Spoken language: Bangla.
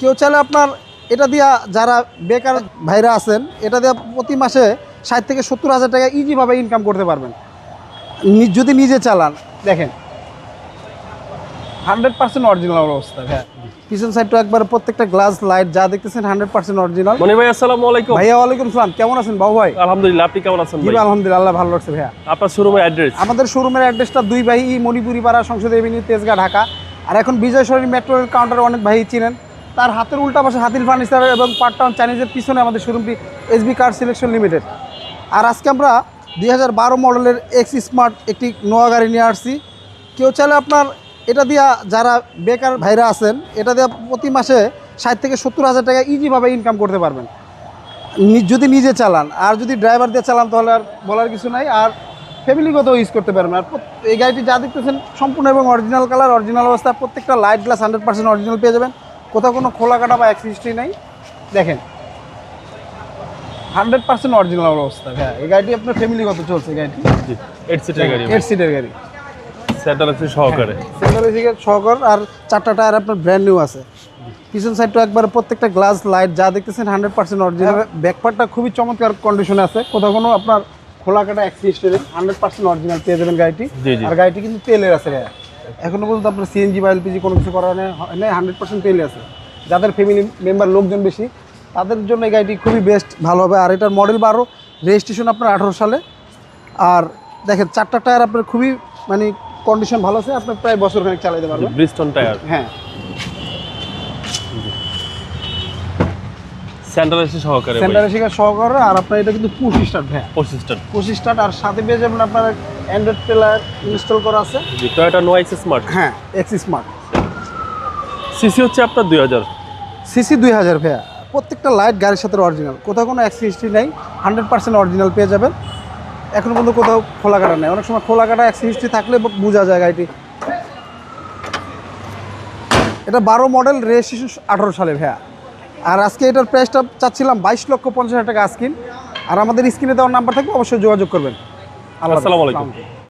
কেউ চাইলে আপনার এটা দিয়া যারা বেকার ভাইরা আছেন এটা দিয়ে প্রতি মাসে ষাট থেকে সত্তর হাজার টাকা ইজিভাবে ইনকাম করতে পারবেন। যদি নিজে চালান দেখেন। হান্ড্রেড পার্সেন্ট অরিজিনাল অবস্থা হ্যাঁ পিছন সাইডটা একবার প্রত্যেকটা গ্লাস লাইট যা দেখতেছেন হান্ড্রেড পার্সেন্ট অরিজিনাল মনি ভাই আসসালামু আলাইকুম। ভাইয়া ওয়ালাইকুম সালাম। কেমন আছেন বাবু ভাই? আলহামদুলিল্লাহ আপনি কেমন আছেন ভাই? আলহামদুলিল্লাহ আল্লাহ ভালো লাগছে ভাইয়া। আপনার শোরুমের অ্যাড্রেস আমাদের শোরুমের অ্যাড্রেসটা দুই ভাই মণিপুরি পাড়া সংসদ এভিনিউ তেজগাঁ ঢাকা। আর এখন বিজয় সরণি মেট্রো রেল কাউন্টারে অনেক ভাই চিনেন। তার হাতের উল্টা পাশে হাতিল ফার্নিচার এবং পার্ট টাউন চাইনিজের পিছনে আমাদের শোরুমটি এসবি কার সিলেকশন লিমিটেড। আর আজকে আমরা দুই হাজার বারো মডেলের এক্স স্মার্ট একটি নোয়া গাড়ি নিয়ে আসছি। কেউ চাইলে আপনার এটা দিয়া যারা বেকার ভাইরা আছেন, এটা দিয়ে প্রতি মাসে ষাট থেকে সত্তর হাজার টাকা ইজিভাবে ইনকাম করতে পারবেন। যদি নিজে চালান, আর যদি ড্রাইভার দিয়ে চালান তাহলে আর বলার কিছু নাই। আর ফ্যামিলিগত ইউজ করতে পারবেন। আর এই গাড়িটি যা দেখতেছেন সম্পূর্ণ এবং অরিজিনাল কালার অরিজিনাল অবস্থা, প্রত্যেকটা light glass hundred percent original পেয়ে যাবেন। কোথাও কোনো খোলা কাটা বা অ্যাক্সিস্ট্রি নাই। দেখেন। হান্ড্রেড পার্সেন্ট অরিজিনাল অবস্থা হ্যাঁ এই গাড়িটি আপনার ফ্যামিলিগত চলছে গাড়িটি। এইট সিটের গাড়ি এইট সিটের গাড়ি। সেন্টার আছে সহকারে। সেন্টার থেকে সহকর আর চারটা টায়ার আপনার ব্র্যান্ড নিউ আছে। পিছন সাইডটা একবার প্রত্যেকটা গ্লাস লাইট যা দেখতেছেন হান্ড্রেড পার্সেন্ট অরিজিনাল ব্যাকপার্টটা খুবই চমৎকার কন্ডিশনে আছে। কোথাও কোনো আপনার খোলা কাটা অ্যাক্সিস্টের হান্ড্রেড পার্সেন্ট অরিজিনাল পেয়ে যাবেন গাড়িটি। আর গাড়িটি কিন্তু তেলের আছে ভাইয়া এখনও পর্যন্ত আপনার সিএনজি বা এলপিজি কোনো কিছু করা নেই হান্ড্রেড পার্সেন্ট তেলে আছে। যাদের ফ্যামিলি মেম্বার লোকজন বেশি তাদের জন্য এই গাড়িটি খুবই বেস্ট ভালো হবে। আর এটার মডেল বারো রেজিস্ট্রেশন আপনার আঠারো সালে। আর দেখেন চারটা টায়ার আপনার খুবই মানে কন্ডিশন ভালো আছে আপনার প্রায় বছর খানিক চালাতে পারবেন। ব্রিস্টন টায়ার হ্যাঁ। সেন্টার আছে সহকারে সেন্টারে শিকার সহকারে আর আপনার এটা কিন্তু পুশ স্টার্ট হ্যাঁ পঁচিশ টান পুশ স্টার্ট আর সাথে পেয়ে যাবেন আপনার অ্যান্ড্রয়েড প্লেয়ার ইনস্টল করা আছে। জি টয়োটা নোয়াইস স্মার্ট হ্যাঁ এক্স স্মার্ট সিসি হচ্ছে আপনার দুই হাজার। সিসি দুই হাজার ভাইয়া। প্রত্যেকটা লাইট গাড়ির সাথে অরিজিনাল কোথাও কোনো অ্যাক্সি হিস্ট্রি নেই হান্ড্রেড পার্সেন্ট অরিজিনাল পেয়ে যাবেন। এখন পর্যন্ত কোথাও খোলা কাটা নেই। অনেক সময় খোলা কাটা অ্যাক্সি হিস্ট্রি থাকলে বোঝা যায় গাড়িটি। এটা বারো মডেল রেজিস্ট্রেশন আঠারো সালে ভাইয়া। আর আজকে এটার প্রাইসটা চাচ্ছিলাম বাইশ লক্ষ পঞ্চাশ হাজার টাকা স্ক্রিন আর আমাদের স্ক্রিনে দেওয়ার নাম্বার থাকবে অবশ্যই যোগাযোগ করবেন। আসসালামু আলাইকুম।